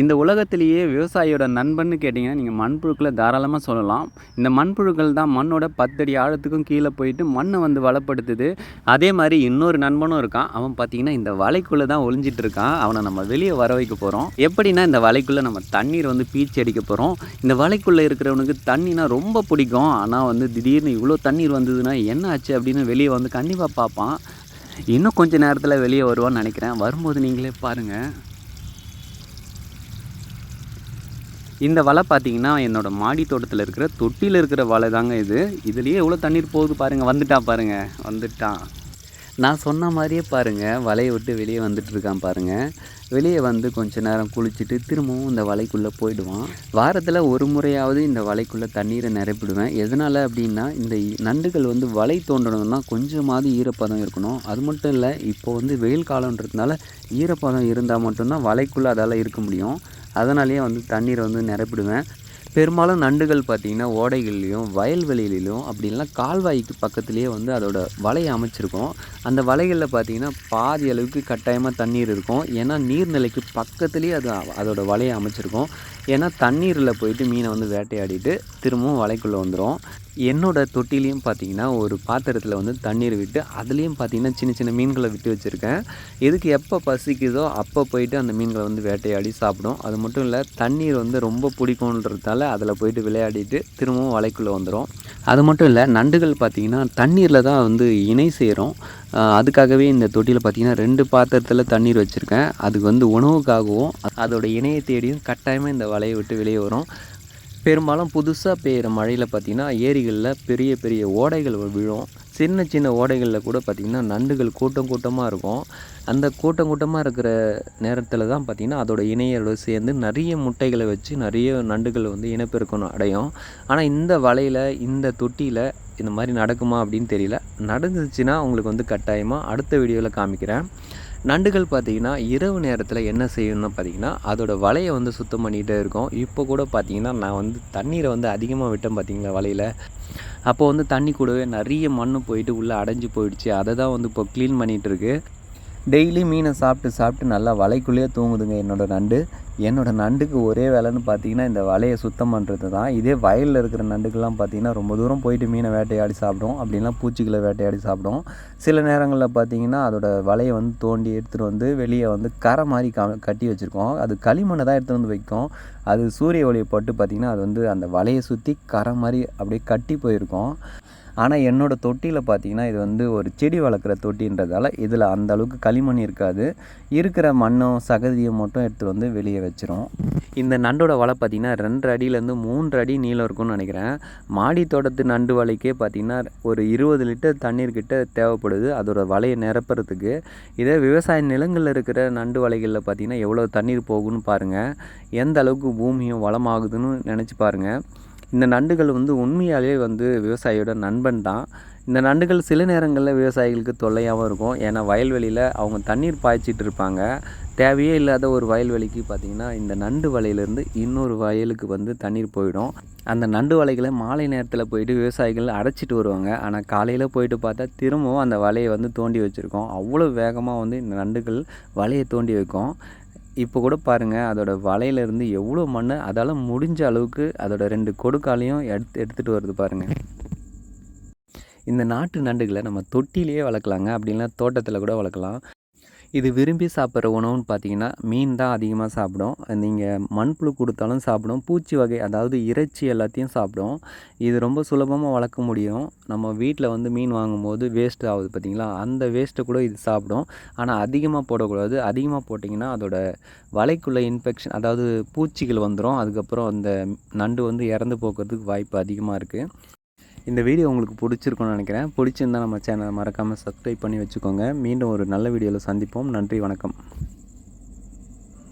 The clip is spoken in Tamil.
இந்த உலகத்திலேயே விவசாயியோட நண்பன்னு கேட்டிங்கன்னா நீங்கள் மண்புழுக்களை தாராளமாக சொல்லலாம். இந்த மண்புழுக்கள் தான் மண்ணோட பத்தடி ஆழத்துக்கும் கீழே போயிட்டு மண்ணை வந்து வளப்படுத்துது. அதே மாதிரி இன்னொரு நண்பனும் இருக்கான். அவன் பார்த்தீங்கன்னா இந்த வலைக்குள்ளே தான் ஒளிஞ்சிட்டு இருக்கான். அவனை நம்ம வெளியே வர வைக்க போகிறோம் எப்படின்னா இந்த வலைக்குள்ளே நம்ம தண்ணீர் வந்து பீச்சி அடிக்க போகிறோம் இந்த வலைக்குள்ளே இருக்கிறவனுக்கு தண்ணினா ரொம்ப பிடிக்கும். ஆனால் வந்து திடீர்னு இவ்வளோ தண்ணீர் வந்ததுன்னா என்ன ஆச்சு அப்படின்னு வெளியே வந்து கண்டிப்பாக பார்ப்பான். இன்னும் கொஞ்சம் நேரத்தில் வெளியே வருவான்னு நினைக்கிறேன். வரும்போது நீங்களே பாருங்கள் இந்த வலை பார்த்தீங்கன்னா என்னோடய மாடி தோட்டத்தில் இருக்கிற தொட்டியில் இருக்கிற வலை தாங்க இது. இதுலேயே எவ்வளோ தண்ணீர் போகுது பாருங்கள் வந்துட்டான் பாருங்கள் வந்துட்டான். நான் சொன்ன மாதிரியே பாருங்கள் வலையை விட்டு வெளியே வந்துட்டுருக்கான் பாருங்கள் வெளியே வந்து கொஞ்ச நேரம் குளிச்சுட்டு திரும்பவும் இந்த வலைக்குள்ளே போயிடுவான். வாரத்தில் ஒரு முறையாவது இந்த வலைக்குள்ளே தண்ணீரை நிரப்பிடுவேன். எதனால் அப்படின்னா இந்த நண்டுகள் வந்து வலை தோண்டணும்னா கொஞ்சமாவது ஈரப்பதம் இருக்கணும். அது மட்டும் இல்லை இப்போ வந்து வெயில் காலன்றதுனால ஈரப்பதம் இருந்தால் மட்டும்தான் வலைக்குள்ளே அதால் இருக்க முடியும். அதனாலேயே வந்து தண்ணீரை வந்து நிரப்பிடுவேன். பெரும்பாலும் நண்டுகள் பார்த்திங்கன்னா ஓடைகள்லேயும் வயல்வெளியிலையும் அப்படி கால்வாய்க்கு பக்கத்துலேயே வந்து அதோட வலையை அமைச்சிருக்கும். அந்த வலைகளில் பார்த்திங்கன்னா பாதி அளவுக்கு கட்டாயமாக தண்ணீர் இருக்கும். ஏன்னா நீர்நிலைக்கு பக்கத்துலேயே அது அதோடய அதோட வலையை அமைச்சிருக்கும். ஏன்னா தண்ணீரில் போயிட்டு மீனை வந்து வேட்டையாடிட்டு திரும்பவும் வலைக்குள்ளே வந்துடும் என்னோடய தொட்டிலையும் பார்த்தீங்கன்னா ஒரு பாத்திரத்தில் வந்து தண்ணீர் விட்டு அதுலேயும் பார்த்தீங்கன்னா சின்ன சின்ன மீன்களை விட்டு வச்சுருக்கேன். எதுக்கு எப்போ பசிக்குதோ அப்போ போயிட்டு அந்த மீன்களை வந்து வேட்டையாடி சாப்பிடும். அது மட்டும் இல்லை தண்ணீர் வந்து ரொம்ப பிடிக்குன்றதால அதில் போயிட்டு விளையாடிட்டு திரும்பவும் வலைக்குள்ளே வந்துடும் அது மட்டும் இல்லை நண்டுகள் பார்த்திங்கன்னா தண்ணீரில் தான் வந்து இணை செய்கிறோம் அதுக்காகவே இந்த தொட்டியில் பார்த்தீங்கன்னா ரெண்டு பாத்திரத்தில் தண்ணீர் வச்சுருக்கேன். அதுக்கு வந்து உணவுக்காகவும் அதோட இணையை தேடியும் கட்டாயமாக இந்த வலையை விட்டு வெளியே வரும். பெரும்பாலும் புதுசாக பெய்கிற மழையில் பார்த்திங்கன்னா ஏரிகளில் பெரிய பெரிய ஓடைகள் விழும். சின்ன சின்ன ஓடைகளில் கூட பார்த்திங்கன்னா நண்டுகள் கூட்டம் கூட்டமாக இருக்கும். அந்த கூட்டம் கூட்டமாக இருக்கிற நேரத்தில் தான் பார்த்திங்கன்னா அதோட இணையோட சேர்ந்து நிறைய முட்டைகளை வச்சு நிறைய நண்டுகள் வந்து இனப்பெருக்கம் அடையும். ஆனால் இந்த வலையில் இந்த தொட்டியில் இந்த மாதிரி நடக்குமா அப்படின்னு தெரியல. நடந்துச்சுன்னா உங்களுக்கு வந்து கட்டாயமாக அடுத்த வீடியோவில் காமிக்கிறேன். நண்டுகள் பார்த்தீங்கன்னா இரவு நேரத்தில் என்ன செய்யணும்னு பார்த்தீங்கன்னா அதோடய வலையை வந்து சுத்தம் பண்ணிகிட்டே இருக்கும். இப்போ கூட பார்த்தீங்கன்னா நான் வந்து தண்ணீரை வந்து அதிகமாக விட்டேன் பார்த்தீங்களா வலையில்? அப்போது வந்து தண்ணி கூடவே நிறைய மண் போயிட்டு உள்ளே அடைஞ்சு போயிடுச்சு. அதை தான் வந்து இப்போ க்ளீன் பண்ணிகிட்டு இருக்கு. டெய்லி மீனை சாப்பிட்டு சாப்பிட்டு நல்லா வலைக்குள்ளேயே தூங்குதுங்க என்னோடய நண்டு. என்னோடய நண்டுக்கு ஒரே வேலைன்னு பார்த்தீங்கன்னா இந்த வலையை சுத்தம் பண்ணுறது தான். இதே வயலில் இருக்கிற நண்டுக்கெல்லாம் பார்த்தீங்கன்னா ரொம்ப தூரம் போயிட்டு மீனை வேட்டையாடி சாப்பிடும் அப்படின்லாம் பூச்சிகளை வேட்டையாடி சாப்பிடும் சில நேரங்களில் பார்த்தீங்கன்னா அதோட வலையை வந்து தோண்டி எடுத்துகிட்டு வந்து வெளியே வந்து கரை மாதிரி க கட்டி வச்சுருக்கோம். அது களிமண்ணை தான் எடுத்துகிட்டு வந்து வைக்கும். அது சூரிய ஒளியை போட்டு பார்த்திங்கன்னா அது வந்து அந்த வலையை சுற்றி கரை மாதிரி அப்படியே கட்டி போயிருக்கும். ஆனால் என்னோட தொட்டியில் பார்த்தீங்கன்னா இது வந்து ஒரு செடி வளர்க்குற தொட்டின்றதால இதில் அந்த அளவுக்கு களிமண் இருக்காது. இருக்கிற மண்ணும் சகதியும் மட்டும் எடுத்துகிட்டு வந்து வெளியே வச்சிரும். இந்த நண்டோட வலை பார்த்திங்கன்னா ரெண்டு அடியிலேருந்து மூன்று அடி நீளம் இருக்கும்னு நினைக்கிறேன். மாடி தோட்டத்து நண்டு வலைக்கே பார்த்தீங்கன்னா ஒரு இருபது லிட்டர் தண்ணீர் கிட்ட தேவைப்படுது. அதோட வலையை நிரப்புறதுக்கு. இதே விவசாய நிலங்களில் இருக்கிற நண்டு வலைகளில் பார்த்தீங்கன்னா எவ்வளோ தண்ணீர் போகும்னு பாருங்கள் எந்த அளவுக்கு பூமியும் வளமாகுதுன்னு நினச்சி பாருங்கள் இந்த நண்டுகள் வந்து உண்மையாலே வந்து விவசாயியோட நண்பன் தான். இந்த நண்டுகள் சில நேரங்களில் விவசாயிகளுக்கு தொல்லையாகவும் இருக்கும். ஏன்னா வயல்வெளியில் அவங்க தண்ணீர் பாய்ச்சிட்டு இருப்பாங்க. தேவையே இல்லாத ஒரு வயல்வெளிக்கு பார்த்திங்கன்னா இந்த நண்டு வலையிலேருந்து இன்னொரு வயலுக்கு வந்து தண்ணீர் போயிடும். அந்த நண்டு வலைகளை மாலை நேரத்தில் போயிட்டு விவசாயிகள் அடைச்சிட்டு வருவாங்க. ஆனால் காலையில் போயிட்டு பார்த்தா திரும்பவும் அந்த வலையை வந்து தோண்டி வச்சுருக்கோம். அவ்வளோ வேகமாக வந்து இந்த நண்டுகள் வலையை தோண்டி வைக்கும். இப்போ கூட பாருங்கள் அதோட வலையிலேருந்து எவ்வளோ மண் அதால் முடிஞ்ச அளவுக்கு அதோட ரெண்டு கொடுக்காலையும் எடுத்து எடுத்துகிட்டு வருது பாருங்கள் இந்த நாட்டு நண்டுகளை நம்ம தொட்டிலேயே வளர்க்கலாங்க. அப்படின்னா தோட்டத்தில் கூட வளர்க்கலாம். இது விரும்பி சாப்பிட்ற உணவுன்னு பார்த்தீங்கன்னா மீன் தான் அதிகமாக சாப்பிடும். நீங்கள் மண்புழு கொடுத்தாலும் சாப்பிடும். பூச்சி வகை அதாவது இறைச்சி எல்லாத்தையும் சாப்பிடும். இது ரொம்ப சுலபமாக வளர்க்க முடியும். நம்ம வீட்டில் வந்து மீன் வாங்கும்போது வேஸ்ட் ஆகுது பார்த்தீங்களா? அந்த வேஸ்ட்டை கூட இது சாப்பிடும். ஆனால் அதிகமாக போடக்கூடாது. அதிகமாக போட்டிங்கன்னா அதோட வலைக்குள்ளே இன்ஃபெக்ஷன் அதாவது பூச்சிகள் வந்துடும் அதுக்கப்புறம் அந்த நண்டு வந்து இறந்து போகிறதுக்கு வாய்ப்பு அதிகமாக இருக்குது இந்த வீடியோ உங்களுக்கு பிடிச்சிருக்கும்னு நினைக்கிறேன். பிடிச்சிருந்தா நம்ம சேனலை மறக்காமல் சப்ஸ்கிரைப் பண்ணி வச்சுக்கோங்க. மீண்டும் ஒரு நல்ல வீடியோவில் சந்திப்போம். நன்றி வணக்கம்.